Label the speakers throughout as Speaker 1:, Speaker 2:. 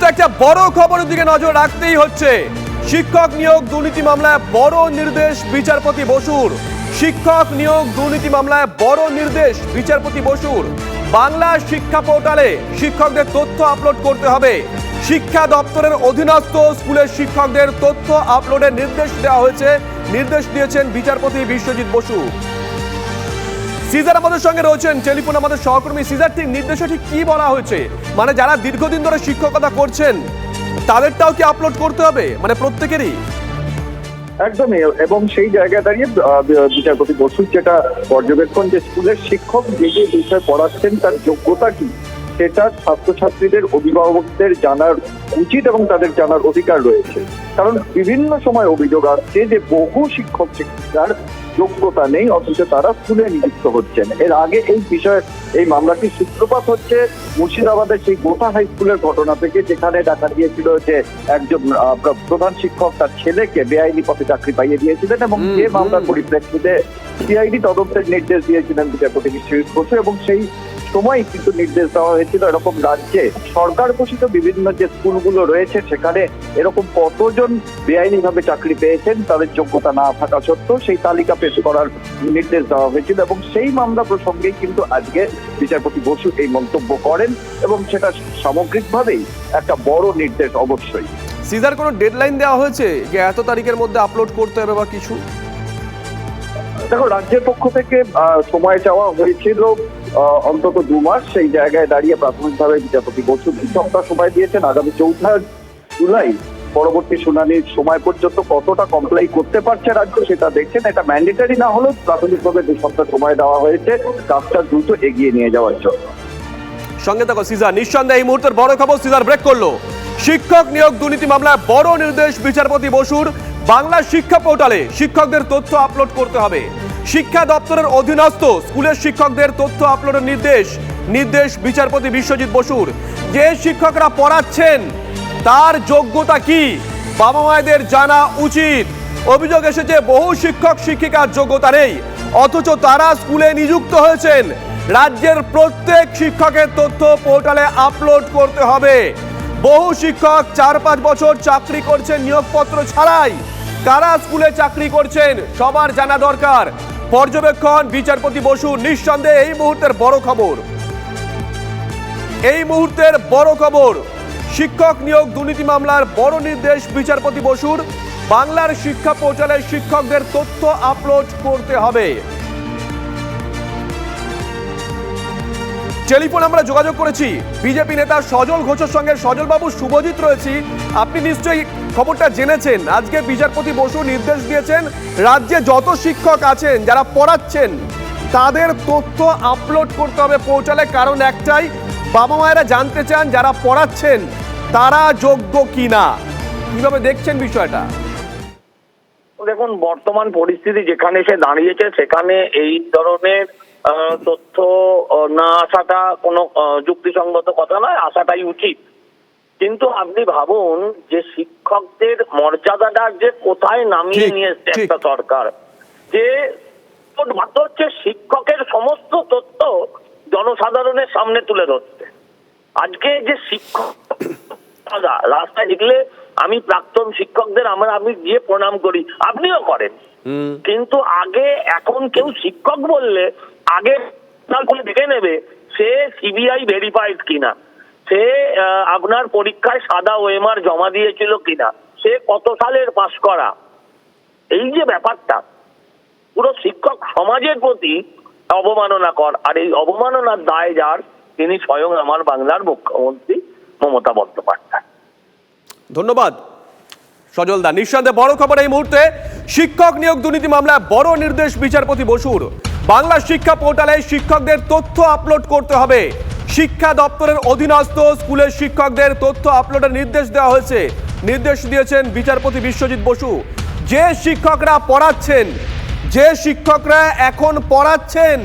Speaker 1: মুহূর্তে একটা বড় খবরের দিকে নজর রাখতেই হচ্ছে। শিক্ষক নিয়োগ দুর্নীতি মামলায় বড় নির্দেশ বিচারপতি বসুর। শিক্ষক নিয়োগ দুর্নীতি মামলায় বড় নির্দেশ বিচারপতি বসুর। বাংলা শিক্ষা পোর্টালে শিক্ষকদের তথ্য আপলোড করতে হবে। শিক্ষা দপ্তরের অধীনস্থ স্কুলের শিক্ষকদের তথ্য আপলোডের নির্দেশ দেওয়া হয়েছে। নির্দেশ দিয়েছেন বিচারপতি বিশ্বজিৎ বসু। সিজার আমাদের সঙ্গে রয়েছেন, টেলিফোন আমাদের সহকর্মী সিজার ঠিক নির্দেশে ঠিক কি বলা হয়েছে? মানে যারা দীর্ঘদিন ধরে শিক্ষকতা করছেন, তাদেরটাও কি আপলোড করতে হবে? মানে প্রত্যেকেরই?
Speaker 2: একদমই, এবং সেই জায়গায় দাঁড়িয়ে বিচারপতি বসুর যেটা পর্যবেক্ষণ যে স্কুলের শিক্ষক যে যে বিষয় পড়াচ্ছেন, তার যোগ্যতা কি? সেটা ছাত্রছাত্রীদের অভিভাবকদের জানার উচিত এবং তাদের জানার অধিকার রয়েছে। কারণ বিভিন্ন সময় অভিযোগ আসছে যে বহু শিক্ষক শিক্ষিকার যোগ্যতা নেই অথচ তারা স্কুলে নিযুক্ত হচ্ছেন। এর আগে এই বিষয়ে এই মামলাটির সূত্রপাত হচ্ছে মুর্শিদাবাদের সেই গোটা হাই স্কুলের ঘটনা থেকে যেখানে দেখা গিয়েছিল যে একজন প্রধান শিক্ষক তার ছেলেকে বেআইনি পথে চাকরি পাইয়ে দিয়েছিলেন এবং যে মামলার পরিপ্রেক্ষিতে সিআইডি তদন্তের নির্দেশ দিয়েছিলেন বিচারপতি বিশ্বজিৎ বসু এবং সেই সময় কিন্তু নির্দেশ দেওয়া হয়েছিল এরকম রাজ্যে। সরকার ঘোষিত বিভিন্ন যে স্কুলগুলো রয়েছে সেখানে এরকম কতজন বেআইনিভাবে চাকরি পেয়েছেন তাদের যোগ্যতা না থাকা সত্ত্বেও সেই তালিকা পেশ করার নির্দেশ দেওয়া হয়েছিল এবং সেই মামলা প্রসঙ্গেই কিন্তু আজকে বিচারপতি বসু এই মন্তব্য করেন এবং সেটা সামগ্রিকভাবেই একটা বড় নির্দেশ অবশ্যই।
Speaker 1: সিজার কোনো ডেডলাইন দেওয়া হয়েছে যে এত তারিখের মধ্যে আপলোড করতে হবে বা কিছু?
Speaker 2: দেখো রাজ্যের পক্ষ থেকে সময় চাওয়া হয়েছিল অন্তত দু মাস সেই জায়গায় দাঁড়িয়ে প্রাথমিকভাবে বিচারপতি বসু দুই সপ্তাহ সময় দিয়েছেন। আগামী চৌঠা জুলাই পরবর্তী শুনানির সময় পর্যন্ত কতটা কমপ্লাই করতে পারছে রাজ্য সেটা দেখছেন। এটা ম্যান্ডেটারি না হলেও প্রাথমিকভাবে দু সপ্তাহ সময় দেওয়া হয়েছে। কাজটা দ্রুত এগিয়ে নিয়ে যাওয়ার জন্য।
Speaker 1: সঙ্গে থাকো সিজার নিঃসন্দেহে এই মুহূর্তের বড় খবর সিজার ব্রেক করল। শিক্ষক নিয়োগ দুর্নীতি মামলায় বড় নির্দেশ বিচারপতি বসুর। বাংলা শিক্ষা পোর্টালে শিক্ষকদের তথ্য আপলোড করতে হবে। শিক্ষা দপ্তরের অধীনস্থ স্কুলের শিক্ষকদের তথ্য আপলোডের নির্দেশ নির্দেশ বিচারপতি বিশ্বজিৎ বসুর। যে শিক্ষকরা পড়াচ্ছেন, তার যোগ্যতা কি? বাবা মায়েদের জানা উচিত। অভিযোগ এসেছে, বহু শিক্ষক শিক্ষিকার যোগ্যতা নেই। অথচ তারা স্কুলে নিযুক্ত হয়েছেন। রাজ্যের প্রত্যেক শিক্ষকের তথ্য পোর্টালে আপলোড করতে হবে। বহু শিক্ষক চার পাঁচ বছর চাকরি করছেন নিয়োগপত্র ছাড়াই। কারা স্কুলে চাকরি করছেন, সবার জানা দরকার। পর্যবেক্ষণ বিচারপতি বসু নিঃসন্দেহে এই মুহূর্তের বড় খবর। এই মুহূর্তের বড় খবর, শিক্ষক নিয়োগ দুর্নীতি মামলার বড় নির্দেশ বিচারপতি বসুর। বাংলার শিক্ষা পোর্টালে শিক্ষকদের তথ্য আপলোড করতে হবে। টেলিফোন আমরা যোগাযোগ করেছি। বিজেপি নেতা সজল ঘোষের সঙ্গে সজল বাবু শুভজিৎ রয়েছি। আপনি নিশ্চয়ই খবরটা জেনেছেন। আজকে বিচারপতি বসু নির্দেশ দিয়েছেন, রাজ্যে যত শিক্ষক আছেন, যারা পড়াচ্ছেন, তাদের তথ্য আপলোড করতে হবে পোর্টালে কারণ একটাই, বাবা মায়েরা জানতে চান যারা পড়াচ্ছেন, তারা যোগ্য কিনা। কীভাবে দেখছেন বিষয়টা?
Speaker 3: দেখুন, বর্তমান পরিস্থিতি যেখানে এসে দাঁড়িয়েছে, সেখানে এই ধরনের তথ্য না আসাটা কোনো যুক্তিসঙ্গত কথা নয়। আসাটাই উচিত। কিন্তু আপনি ভাবুন যে শিক্ষকদের মর্যাদাটা যে কোথায় নামিয়ে নিয়ে এসছে একটা সরকার যে বাধ্য হচ্ছে শিক্ষকের সমস্ত তথ্য জনসাধারণের সামনে তুলে ধরতে আজকে যে শিক্ষক রাস্তায় দেখলে আমি প্রাক্তন শিক্ষকদের আমরা আমি গিয়ে প্রণাম করি আপনিও করেন। কিন্তু আগে এখন কেউ শিক্ষক বললে আগে দেখে নেবে সে সিবিআই ভেরিফাইড কিনা। সে আপনার পরীক্ষায় সাদা ওএমআর জমা দিয়েছিল কিনা, সে কত সালের পাশ করা? এই যে ব্যাপারটা, পুরো শিক্ষক সমাজের প্রতি অবমাননা কর আর এই অবমাননার দায় যার, তিনি স্বয়ং আমার বাংলার মুখ্যমন্ত্রী মমতা বন্দ্যোপাধ্যায়।
Speaker 1: ধন্যবাদ সজল দা নিঃসন্দেহে বড় খবর এই মুহূর্তে, শিক্ষক নিয়োগ দুর্নীতি মামলায় বড় নির্দেশ বিচারপতি বসুর। বাংলা শিক্ষা পোর্টালে শিক্ষকদের তথ্য আপলোড করতে হবে। শিক্ষা দপ্তরের অধীনস্থ স্কুলের শিক্ষকদের তথ্য আপলোডের নির্দেশ দেওয়া হয়েছে। নির্দেশ দিয়েছেন বিচারপতি বিশ্বজিৎ বসু। যে শিক্ষকরা পড়াচ্ছেন, যে শিক্ষকরা এখন পড়াচ্ছেন,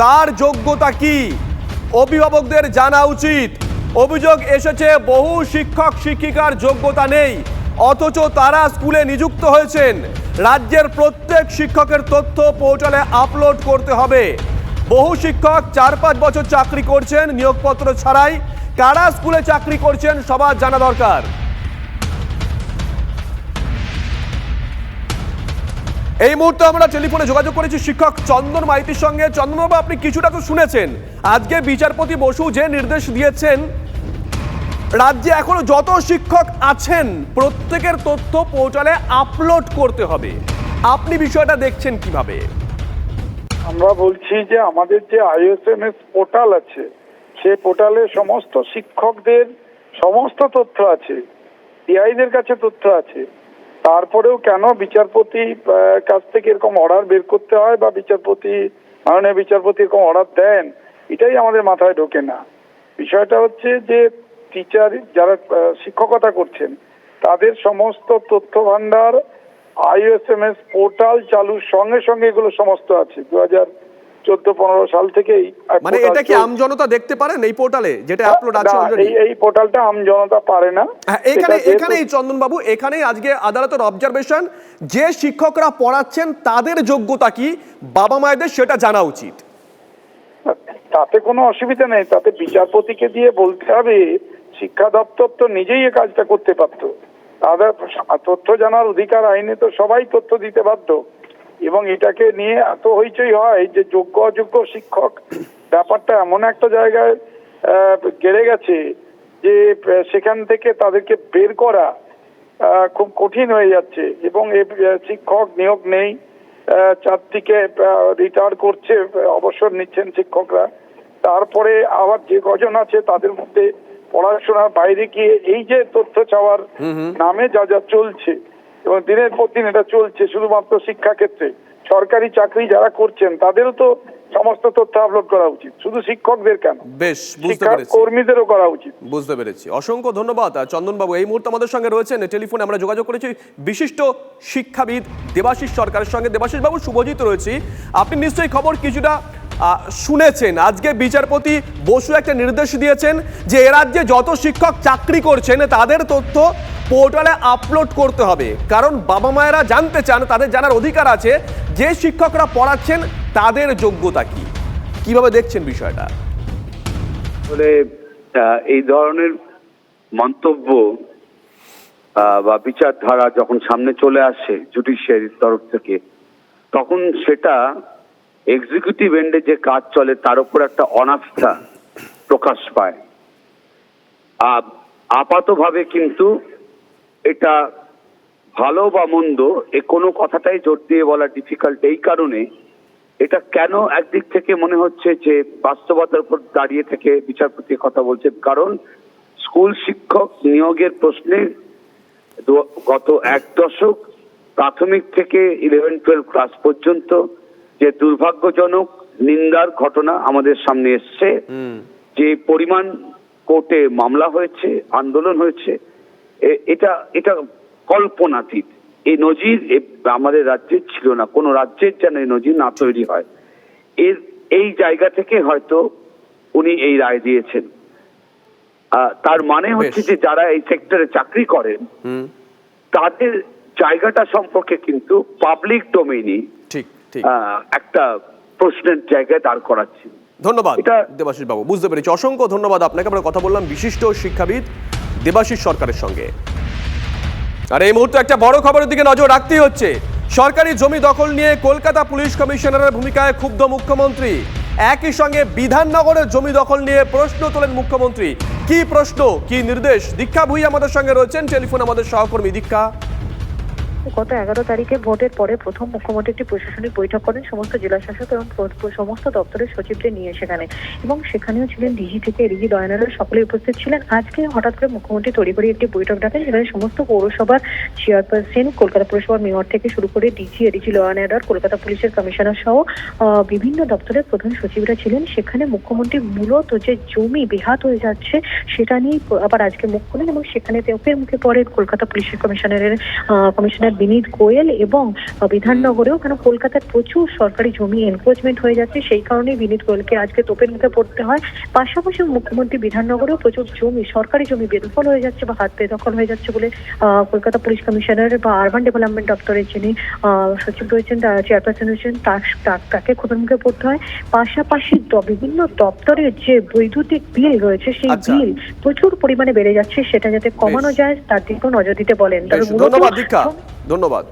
Speaker 1: তার যোগ্যতা কি? অভিভাবকদের জানা উচিত। অভিযোগ এসেছে, বহু শিক্ষক শিক্ষিকার যোগ্যতা নেই, অথচ তারা স্কুলে নিযুক্ত হয়েছেন। রাজ্যের প্রত্যেক শিক্ষকের তথ্য পোর্টালে আপলোড করতে হবে। বহু শিক্ষক চার পাঁচ বছর চাকরি করছেন, নিয়োগপত্র ছাড়াই কারা স্কুলে চাকরি করছেন সবার জানা দরকার। এই মুহূর্তে আমরা টেলিফোনে যোগাযোগ করেছি শিক্ষক চন্দন মাইতির সঙ্গে। চন্দনবাবু, আপনি কিছুটা তো শুনেছেন। আজকে বিচারপতি বসু যে নির্দেশ দিয়েছেন, রাজ্যে এখনও যত শিক্ষক আছেন, প্রত্যেকের তথ্য পোর্টালে আপলোড করতে হবে। আপনি বিষয়টা দেখছেন কীভাবে?
Speaker 4: আমরা বলছি যে আমাদের যে আইএসএমএস পোর্টাল আছে, সেই পোর্টালে সমস্ত শিক্ষকদের সমস্ত তথ্য আছে টিআইদের কাছে তথ্য আছে। তারপরেও কেন বিচারপতি কাছ থেকে এরকম অর্ডার বের করতে হয় বা বিচারপতি, মাননীয় বিচারপতি এরকম অর্ডার দেন, এটাই আমাদের মাথায় ঢোকে না। বিষয়টা হচ্ছে যে টিচার যারা শিক্ষকতা করছেন, তাদের সমস্ত তথ্য ভান্ডার আইএসএমএস পোর্টাল চালুর সঙ্গে সঙ্গে এগুলো সমস্ত আছে। দু হাজার চোদ্দ পনেরো সাল থেকেই
Speaker 1: মানে এটা কি দেখতে পারেন এই পোর্টালে? যেটা আপলোড আছে
Speaker 4: এই এই পোর্টালটা আম জনতা পারে না।
Speaker 1: হ্যাঁ, এখানে এখানেই আজকে আদালতের অবজারভেশন যে শিক্ষকরা পড়াচ্ছেন তাদের যোগ্যতা কি? বাবা মায়েদের সেটা জানা উচিত।
Speaker 4: তাতে কোনো অসুবিধা নেই তাতে বিচারপতিকে দিয়ে বলতে হবে শিক্ষা দপ্তর তো নিজেই এই কাজটা করতে পারতো। তাদের তথ্য জানার অধিকার আইনে তো সবাই তথ্য দিতে বাধ্য। এবং এটাকে নিয়ে এত হইচই হয় যে যোগ্য অযোগ্য শিক্ষক ব্যাপারটা এমন একটা জায়গায় গেড়ে গেছে যে সেখান থেকে তাদেরকে বের করা খুব কঠিন হয়ে যাচ্ছে। এবং শিক্ষক নিয়োগ নেই আহ, চারদিকে রিটায়ার করছে অবসর নিচ্ছেন শিক্ষকরা। তারপরে আবার যে কজন আছে তাদের মধ্যে পড়াশোনার বাইরে গিয়ে এই যে তথ্য চাওয়ার নামে যা যা চলছে এবং দিনের পর দিন এটা চলছে শুধুমাত্র শিক্ষা ক্ষেত্রে সরকারি চাকরি যারা করছেন তাদেরও তো সমস্ত তথ্য আপলোড করা উচিত শুধু শিক্ষকদের কেন?
Speaker 1: বেশ বুঝতে পেরেছি।
Speaker 4: কর্মীদেরও করা উচিত।
Speaker 1: বুঝতে পেরেছি। অসংখ্য ধন্যবাদ। আর চন্দনবাবু এই মুহূর্তে আমাদের সঙ্গে রয়েছেন টেলিফোনে আমরা যোগাযোগ করেছি বিশিষ্ট শিক্ষাবিদ দেবাশিস সরকারের সঙ্গে। দেবাশিস বাবু শুভজিৎ রয়েছি। আপনি নিশ্চয়ই খবর কিছুটা শুনেছেন। আজকে বিচারপতি বসু একটা নির্দেশ দিয়েছেন যে এ রাজ্যে যত শিক্ষক চাকরি করছেন, তাদের তথ্য পোর্টালে আপলোড করতে হবে। কারণ বাবা মায়েরা জানতে চান, তাদের জানার অধিকার আছে যে শিক্ষকরা পড়াচ্ছেন, তাদের যোগ্যতা কি? কীভাবে দেখছেন বিষয়টা?
Speaker 5: এই ধরনের মন্তব্য বা বিচারধারা যখন সামনে চলে আসে জুডিশিয়ারির তরফ থেকে, তখন সেটা এক্সিকিউটিভ এন্ডে যে কাজ চলে, তার উপর একটা অনাস্থা প্রকাশ পায়। আপাতভাবে কিন্তু এটা ভালো বা মন্দ, এ কোনো কথাটাই জোর দিয়ে বলা ডিফিকাল্ট এই কারণে এটা কেন একদিক থেকে মনে হচ্ছে যে বাস্তবতার উপর দাঁড়িয়ে থেকে বিচারপতি কথা বলছে? কারণ স্কুল শিক্ষক নিয়োগের প্রশ্নে গত এক দশক প্রাথমিক থেকে ইলেভেন টুয়েলভ ক্লাস পর্যন্ত যে দুর্ভাগ্যজনক নিন্দার ঘটনা আমাদের সামনে এসছে যে পরিমাণ কোর্টে মামলা হয়েছে আন্দোলন হয়েছে এটা এটা কল্পনাতীত। এই নজির আমাদের রাজ্যে ছিল না কোনো রাজ্যের যেন এই নজির না তৈরি হয়। এর এই জায়গা থেকে হয়তো উনি এই রায় দিয়েছেন। তার মানে হচ্ছে যে যারা এই সেক্টরে চাকরি করেন তাদের জায়গাটা সম্পর্কে কিন্তু পাবলিক ডোমেইনই
Speaker 1: ঠিক ঠিক।
Speaker 5: একটা প্রশ্নের জায়গায় দাঁড় করাচ্ছে।
Speaker 1: ধন্যবাদ দেবাশিস বাবু বুঝতে পেরেছি। অসংখ্য ধন্যবাদ আপনাকে। আমরা কথা বললাম বিশিষ্ট শিক্ষাবিদ দেবাশিস সরকারের সঙ্গে। আর এই মুহূর্তে একটা বড় খবরের দিকে নজর রাখতেই হচ্ছে। সরকারি জমি দখল নিয়ে কলকাতা পুলিশ কমিশনারের ভূমিকায় ক্ষুব্ধ মুখ্যমন্ত্রী। একই সঙ্গে বিধাননগরের জমি দখল নিয়ে প্রশ্ন তোলেন মুখ্যমন্ত্রী। কি প্রশ্ন কি নির্দেশ? দীক্ষা ভুই আমাদের সঙ্গে রয়েছেন। টেলিফোন আমাদের সহকর্মী দীক্ষা।
Speaker 6: গত এগারো তারিখে ভোটের পরে প্রথম মুখ্যমন্ত্রী একটি প্রশাসনিক বৈঠক করেন সমস্ত জেলা শাসক এবং সমস্ত দপ্তরের সচিবদের নিয়ে সেখানে। এবং সেখানেও ছিলেন ডিজি থেকে ডিজি দয়নারা সকলে উপস্থিত ছিলেন। আজকে হঠাৎ করে মুখ্যমন্ত্রী তড়িঘড়ি একটি বৈঠক ডাকেন যেখানে সমস্ত পৌরসভার চেয়ারপারসন, কলকাতা পৌরসভার মেয়র থেকে শুরু করে DG ADG law and order Kolkata পুলিশের কমিশনার সহ বিভিন্ন দপ্তরের প্রধান সচিবরা ছিলেন। সেখানে মুখ্যমন্ত্রী মূলত যে জমি বেহাত হয়ে যাচ্ছে, সেটা নিয়ে আবার আজকে মুখ খোলেন এবং সেখানে তেওপের মুখে পড়ে কলকাতা পুলিশের কমিশনারের কমিশনার মেয়র বিনীত গোয়েল এবং বিধাননগরেও কেন কলকাতার প্রচুর সরকারি জমি এনক্রোচমেন্ট হয়ে যাচ্ছে সেই কারণেই বিনীত গোয়েলকে আজকে তোপের মুখে পড়তে হয়। পাশাপাশি মুখ্যমন্ত্রী বিধাননগরেও প্রচুর জমি সরকারি জমি বেদখল হয়ে যাচ্ছে বা হাত বেদখল হয়ে যাচ্ছে বলে কলকাতা পুলিশ কমিশনার বা আরবান ডেভেলপমেন্ট দপ্তরের যিনি সচিব রয়েছেন চেয়ারপারসন রয়েছেন তাকে খোদার মুখে পড়তে হয়। পাশাপাশি বিভিন্ন দপ্তরের যে বৈদ্যুতিক বিল রয়েছে সেই
Speaker 1: আচ্ছা।
Speaker 6: বিল প্রচুর পরিমাণে বেড়ে যাচ্ছে সেটা যাতে কমানো যায় তার দিকেও নজর দিতে বলেন। তবে মূলত
Speaker 1: ধন্যবাদ।